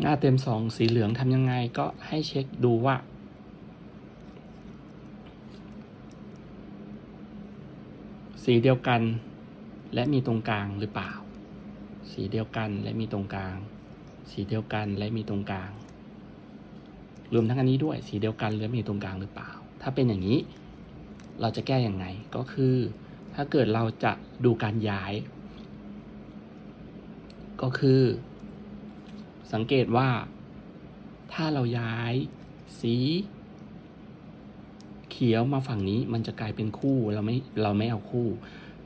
หน้าเต็มสองสีเหลืองทำยังไงก็ให้เช็คดูว่า สีเดียวกันและมีตรงกลางหรือเปล่า สีเดียวกันและมีตรงกลาง สีเดียวกันและมีตรงกลาง รวมทั้งอันนี้ด้วยสีเดียวกันและมีตรงกลางหรือเปล่า ถ้าเป็นอย่างนี้ เราจะแก้อย่างไงก็คือ ถ้าเกิดเราจะดูการย้าย ก็คือ สังเกตว่า ถ้าเราย้ายสี เขียวมาฝั่งนี้มันจะกลายเป็นคู่เราไม่เราไม่เอาคู่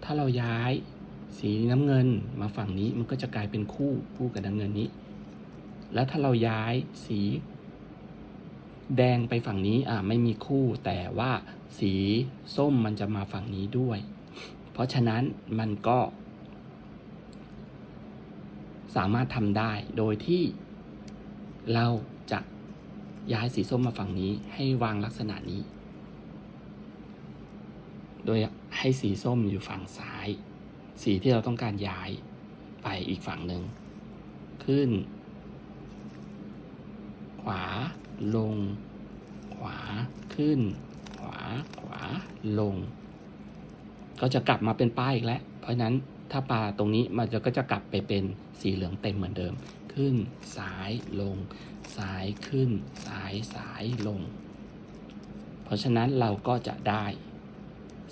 ถ้าเราย้ายสีน้ำเงินมาฝั่งนี้มันก็จะกลายเป็นคู่คู่กับน้ำเงินนี้ แล้วถ้าเราย้ายสี แดงไปฝั่งนี้อ่าไม่มีคู่ แต่ว่าสีส้มมันจะมาฝั่งนี้ด้วย เพราะฉะนั้นมันก็ สามารถทำได้โดยที่เราจะย้ายสีส้มมาฝั่งนี้ให้วางลักษณะนี้ โดยให้สีส้มอยู่ฝั่งซ้าย สีที่เราต้องการย้ายไปอีกฝั่งหนึ่ง ขึ้น ขวา ลง ขวา ขึ้น ขวา ขวา ลง ก็จะกลับมาเป็นป้ายอีกแล้ว เพราะฉะนั้น ถ้าปลาตรงนี้มันจะก็จะกลับไปเป็นสีเหลืองเต็มเหมือนเดิม ขึ้นซ้ายลง ซ้ายขึ้น ซ้ายซ้ายลง เพราะฉะนั้นเราก็จะได้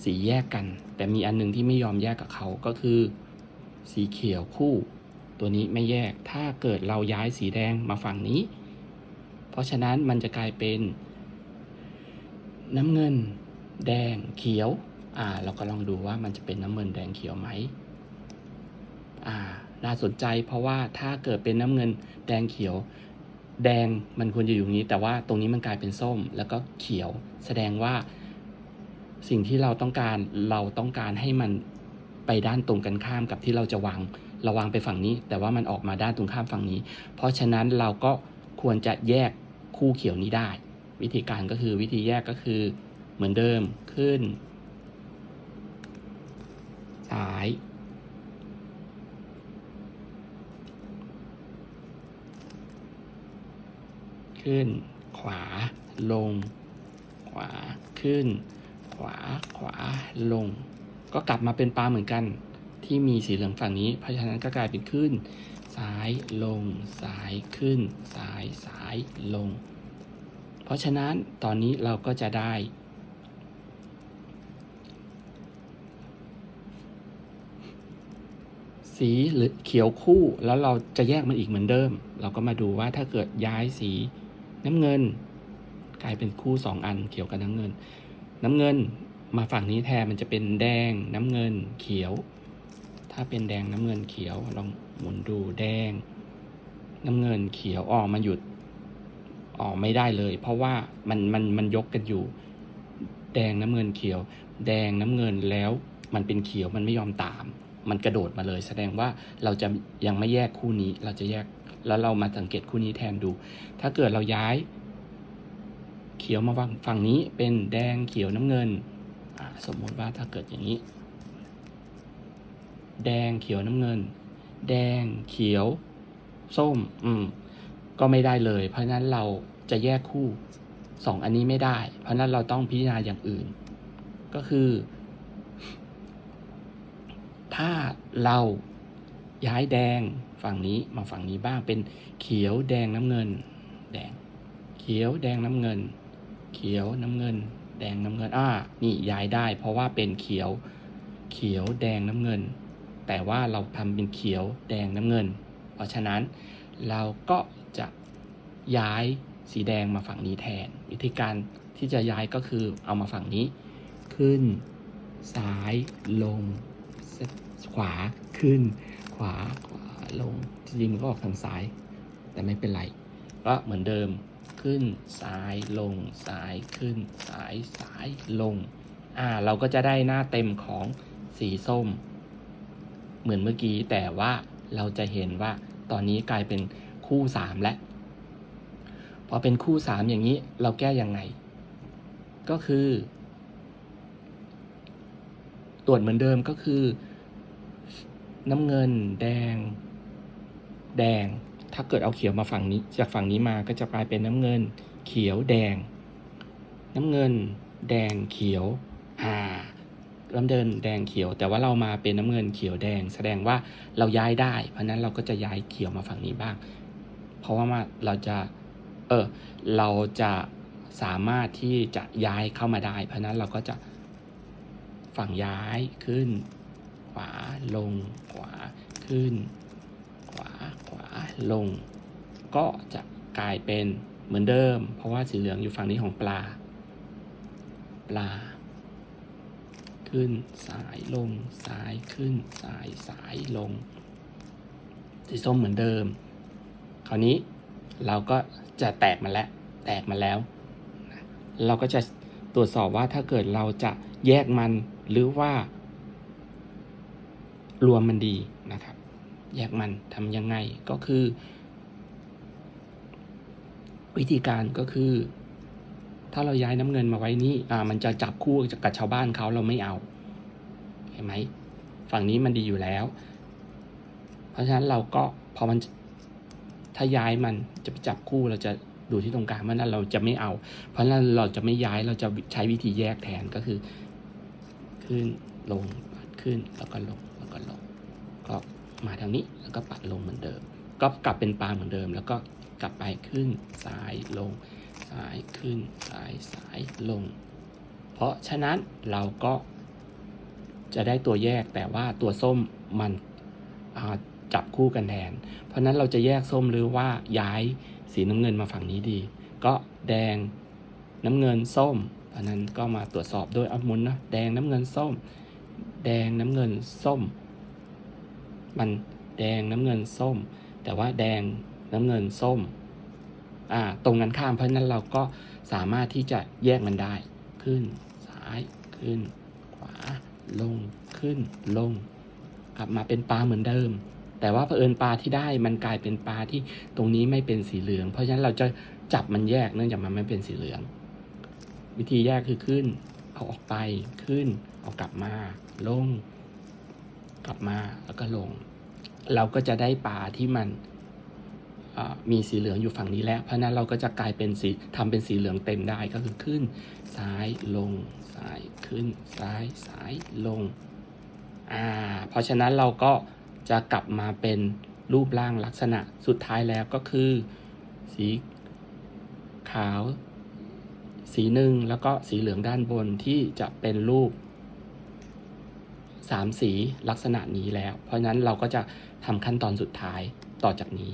สีแยกกัน แต่มีอันหนึงที่ไม่ยอมแยกกับเขาก็คือ สีเขียวคู่ ตัวนี้ไม่แยกถ้าเกิดเราย้ายสีแดงมาฝั่งนี้ เพราะฉะนั้นมันจะกลายเป็น น้ำเงิน แดงเขียวอ่าเราก็ลองดูว่ามันจะเป็นน้ำเงินแดงเขียวไหม น่าสนใจเพราะว่าถ้าเกิดเป็นน้ำเงินแดงเขียว แดงมันควรจะอยู่นี้ แต่ว่าตรงนี้มันกลายเป็นส้มแล้วก็เขียว แสดงว่าสิ่งที่เราต้องการเราต้องการให้มันไปด้านตรงกันข้ามกับที่เราจะวางเราวางไปฝั่งนี้ แต่ว่ามันออกมาด้านตรงข้ามฝั่งนี้ เพราะฉะนั้นเราก็ควรจะแยกคู่เขียวนี้ได้ วิธีการก็คือวิธีแยกก็คือเหมือนเดิมขึ้น ซ้าย ขึ้น ขวา ลง ขวา ขึ้น ขวา ขวา ลง ก็กลับมาเป็นปลาเหมือนกัน ที่มีสีเหลืองฝั่งนี้ เพราะฉะนั้นก็กลายเป็นขึ้น ซ้าย ลง ซ้าย ขึ้น ซ้าย ซ้าย ลง เพราะฉะนั้นตอนนี้เราก็จะได้สีหรือเขียวคู่แล้วเราจะแยกมันอีกเหมือนเดิม เราก็มาดูว่าถ้าเกิดย้ายสี น้ำเงิน กลายเป็นคู่สองอันเขียวกับน้ำเงิน น้ำเงินมาฝั่งนี้แทนมันจะเป็นแดงน้ำเงินเขียว ถ้าเป็นแดงน้ำเงินเขียวลองหมุนดูแดง น้ำเงินเขียวออกมาหยุดออกไม่ได้เลย เพราะว่ามันมันมันยกกันอยู่ แดงน้ำเงินเขียว แดงน้ำเงินแล้วมันเป็นเขียวมันไม่ยอมตาม มันกระโดดมาเลย แสดงว่าเราจะยังไม่แยกคู่นี้เราจะแยก แล้วเรามาสังเกตคู่นี้แทนดู ถ้าเกิดเราย้าย เขียวมาฝั่งฝั่งนี้เป็นแดงเขียวน้ำเงิน สมมุติว่าถ้าเกิดอย่างนี้ แดงเขียวน้ำเงิน แดงเขียว ส้ม อืม ก็ไม่ได้เลย เพราะฉะนั้นเราจะแยกคู่สองอันนี้ไม่ได้ เพราะฉะนั้นเราต้องพิจารณาอย่างอื่น ก็คือ ถ้าเราย้ายแดง ฝั่งนี้มาฝั่งนี้บ้างเป็นเขียวแดงน้ำเงิน แดง เขียวแดงน้ำเงิน เขียวน้ำเงิน แดงน้ำเงินอ่านี่ย้ายได้ เพราะว่าเป็นเขียวเขียวแดงน้ำเงิน แต่ว่าเราทำเป็นเขียวแดงน้ำเงิน เพราะฉะนั้นเราก็จะย้ายสีแดงมาฝั่งนี้แทน วิธีการที่จะย้ายก็คือเอามาฝั่งนี้ ขึ้น ซ้ายลง ขวาขึ้น ขวาขวา ลงจริงมันก็ออกทางซ้าย แต่ไม่เป็นไร ก็เหมือนเดิมขึ้นซ้ายลงซ้ายขึ้นซ้ายซ้ายลง อ่า เราก็จะได้หน้าเต็มของสีส้ม เหมือนเมื่อกี้แต่ว่าเราจะเห็นว่าตอนนี้กลายเป็นคู่สามแล้วพอเป็นคู่สามอย่างนี้เราแก้ยังไง ก็คือ ตรวจเหมือนเดิมก็คือ น้ำเงินแดง แดง ถ้าเกิดเอาเขียวมาฝั่งนี้ จากฝั่งนี้มาก็จะกลายเป็นน้ำเงิน เขียวแดง น้ำเงิน แดงเขียวอ่าลำเดินแดงเขียว แต่ว่าเรามาเป็นน้ำเงินเขียวแดง แสดงว่าเราย้ายได้ เพราะนั้นเราก็จะย้ายเขียวมาฝั่งนี้บ้าง เพราะว่าาเราจะเออเราจะสามารถที่จะย้ายเข้ามาได้ เพราะนั้นเราก็จะฝั่งย้ายขึ้น ขวาลงขวาขึ้น ลง ก็จะกลายเป็นเหมือนเดิม เพราะว่าสีเหลืองอยู่ฝั่งนี้ของปลา ปลา ขึ้นสายลงสายขึ้นสายสายลง สีส้มเหมือนเดิม คราวนี้เราก็จะแตกมาแล้ว แตกมาแล้ว เราก็จะตรวจสอบว่าถ้าเกิดเราจะแยกมันหรือว่ารวมมันดีนะครับ แยกมันทำยังไงก็คือ วิธีการก็คือ ถ้าเราย้ายน้ำเงินมาไว้นี่อ่ามันจะจับคู่กับชาวบ้านเขาเราไม่เอาเห็นไหมฝั่งนี้มันดีอยู่แล้ว เพราะฉะนั้นเราก็พอมันถ้าย้ายมันจะไปจับคู่เราจะดูที่ตรงกลางเพราะนั้นเราจะไม่เอา เพราะฉะนั้นเราจะไม่ย้ายเราจะใช้วิธีแยกแทนก็คือ ขึ้นลงขึ้นแล้วก็ลงแล้วก็ลงก็ มาทางนี้แล้วก็ปัดลงเหมือนเดิม ก็กลับเป็นปลาเหมือนเดิม แล้วก็กลับไปขึ้นซ้ายลงซ้ายขึ้นซ้ายซ้ายลง เพราะฉะนั้นเราก็จะได้ตัวแยกแต่ว่าตัวส้มมันจับคู่กันแทน เพราะนั้นเราจะแยกส้มหรือว่าย้ายสีน้ำเงินมาฝั่งนี้ดี ก็แดงน้ำเงินส้ม เพราะนั้นก็มาตรวจสอบด้วยอาหมุนนะแดงน้ำเงินส้ม แดงน้ำเงินส้ม มันแดงน้ำเงินส้ม แต่ว่าแดงน้ำเงินส้มอ่าตรงกันข้ามเพราะฉะนั้นเราก็สามารถที่จะแยกมันได้ ขึ้นซ้ายขึ้น ขวาลงขึ้นลง กลับมาเป็นปลาเหมือนเดิม แต่ว่าเผอิญปลาที่ได้มันกลายเป็นปลาที่ตรงนี้ไม่เป็นสีเหลือง เพราะฉะนั้นเราจะจับมันแยกเนื่องจากมันไม่เป็นสีเหลือง วิธีแยกคือขึ้น เอาออกไปขึ้น เอากลับมาลง กลับมาแล้วก็ลง เราก็จะได้ปลาที่มันมีสีเหลืองอยู่ฝั่งนี้แล้ว เพราะฉะนั้นเราก็จะกลายเป็นสีทำเป็นสีเหลืองเต็มได้ก็คือขึ้น ซ้ายลง ซ้ายขึ้น ซ้ายซ้ายลงอ่าเพราะฉะนั้นเราก็จะกลับมาเป็นรูปร่างลักษณะสุดท้ายแล้วก็คือ สีขาว สีหนึ่งแล้วก็สีเหลืองด้านบนที่จะเป็นรูป สามสีลักษณะนี้แล้ว เพราะฉะนั้นเราก็จะทำขั้นตอนสุดท้ายต่อจากนี้